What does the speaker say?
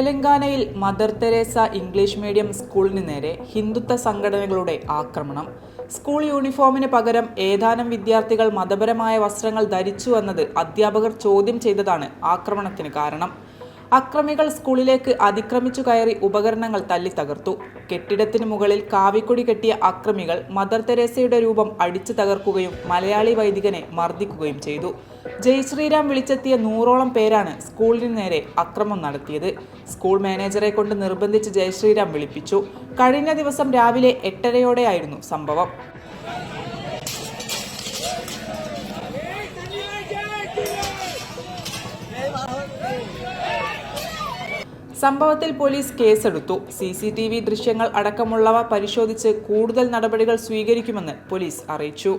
തെലങ്കാനയിൽ mother Teresa English medium സ്കൂളിന് നേരെ ഹിന്ദുത്വ സംഘടനകളുടെ ആക്രമണം. സ്കൂൾ യൂണിഫോമിന് പകരം ഏതാനും വിദ്യാർത്ഥികൾ മതപരമായ വസ്ത്രങ്ങൾ ധരിച്ചു എന്നത് അധ്യാപകർ ചോദ്യം ചെയ്തതാണ് ആക്രമണത്തിന് കാരണം. അക്രമികൾ സ്കൂളിലേക്ക് അതിക്രമിച്ചു കയറി ഉപകരണങ്ങൾ തല്ലി തകർത്തു. കെട്ടിടത്തിന് മുകളിൽ കാവിക്കൊടി കെട്ടിയ അക്രമികൾ മദർ തെരേസയുടെ രൂപം അടിച്ചു തകർക്കുകയും മലയാളി വൈദികനെ മർദ്ദിക്കുകയും ചെയ്തു. ജയ് ശ്രീരാം വിളിച്ചെത്തിയ നൂറോളം പേരാണ് സ്കൂളിന് നേരെ അക്രമം നടത്തിയത്. സ്കൂൾ മാനേജറെ കൊണ്ട് നിർബന്ധിച്ച് ജയശ്രീരാം വിളിപ്പിച്ചു. കഴിഞ്ഞ ദിവസം രാവിലെ എട്ടരയോടെയായിരുന്നു സംഭവം. സംഭവത്തിൽ പോലീസ് കേസെടുത്തു. സി സി ടി വി ദൃശ്യങ്ങൾ അടക്കമുള്ളവ പരിശോധിച്ച് കൂടുതൽ നടപടികൾ സ്വീകരിക്കുമെന്ന് പോലീസ് അറിയിച്ചു.